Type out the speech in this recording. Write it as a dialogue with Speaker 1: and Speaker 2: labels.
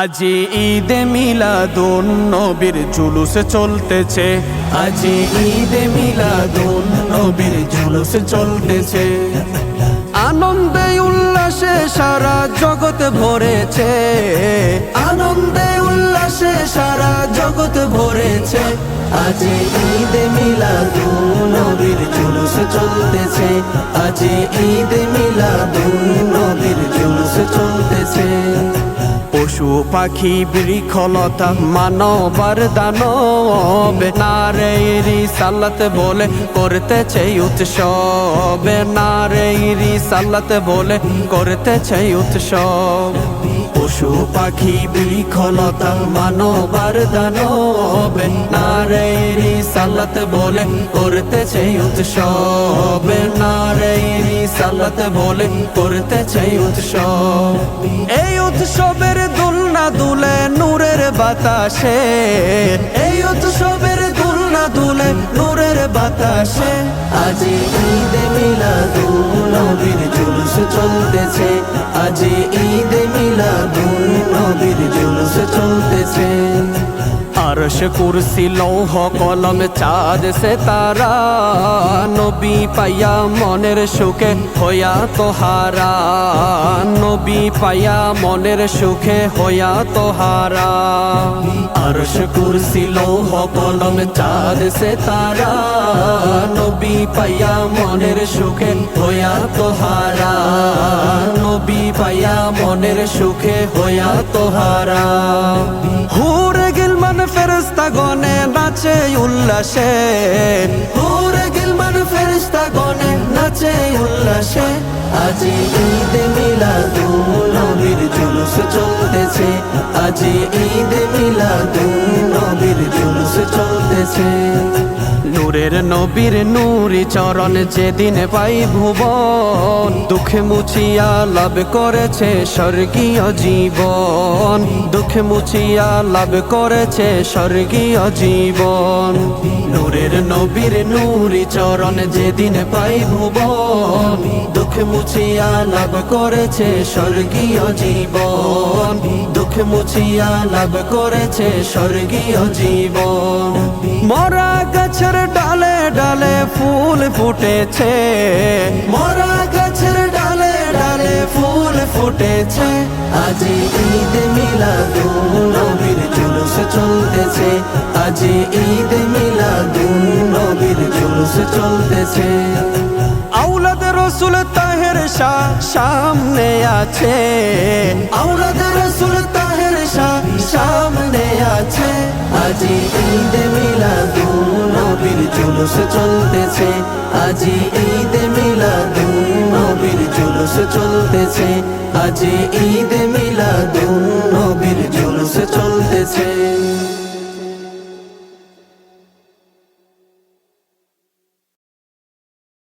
Speaker 1: আজি ঈদে মিলাদুন নবীর জুলুস চলতেছে। আজি ঈদে মিলাদুন নবীর জুলুস চলতেছে। আনন্দে উল্লাসে সারা জগৎ ভরেছে। আনন্দে উল্লাসে সারা জগৎ ভরেছে। আজি ঈদে মিলাদুন নবীর জুলুস চলতেছে। আজি ঈদে মিলাদুন পাখি বৃক্ষলতা মানবার দানব। নারেরি সালাত বলে করতে করতেছে উৎসব। নারেরি সালাত বলে করতেছে উৎসব। পশু পাখি বৃক্ষলতা মানবার দানব। নারেরি সালাত বলে করতে করতেছে উৎসব। নারেরি সালাত বলে করতে করতেছে উৎসব। এই উৎসবের দুলনা দুলে নূরের বাতাসে। এই উৎসবের দুলনা দুলে নূরের বাতাসে। আজি ঈদে মিলাদুন নবীর জুলুস চলতেছে, আজি আরশ কুরসি লৌহ কলম চাঁদ সে তারা নবী পাইয়া মনের সুখে হইয়া তোহারা নবী পাইয়া মনের সুখে হইয়া তোহারা আরশ কুরসি লৌহ কলম চাঁদ সে তারা নবী পাইয়া মনের সুখে হইয়া তোহারা নবী পাইয়া মনের সুখে হইয়া তোহারা হুরে ফেরস্তা গনে নাচে উল্লাসে। হুরে গিলমান ফেরস্তা গনে নাচে উল্লাসে। আজি ঈদ মিলাদুন নবীর জুলুস চলতেছে। আজি ঈদ মিলাদুন নবীর জুলুস চলতেছে। নূরের নবীর নূরি চরণ যেদিন পাই ভুবন, দুঃখে মুছিয়া লাভ করেছে স্বর্গীয় জীবন। দুঃখে মুছিয়া লাভ করেছে স্বর্গীয় জীবন। নূরের নবীর নূরি চরণ যেদিন পাই ভুবন, দুঃখ মুছিয়া লাভ করেছে স্বর্গীয় জীবন। দুঃখ মুছিয়া লাভ করেছে স্বর্গীয় জীবন। মরা গাছের ফুল ফুটেছে। মরা গাছের ডালে ডালে ফুল ফুটেছে। আজি ঈদ মিলাদুন, নবীর জুলুস চলতেছে। আজি ঈদ মিলাদুন, নবীর জুলুস চলতেছে। আউলাদ রসুল তাহের শাহ সামনে আছে। আউলাদ রসুল তাহের শাহ সামনে আছে। আজি জুলুস চলতেছে। আজি ঈদ মিলাদুন নবীর জুলুস চলতেছে। আজি ঈদ মিলাদুন নবীর জুলুস চলতেছে।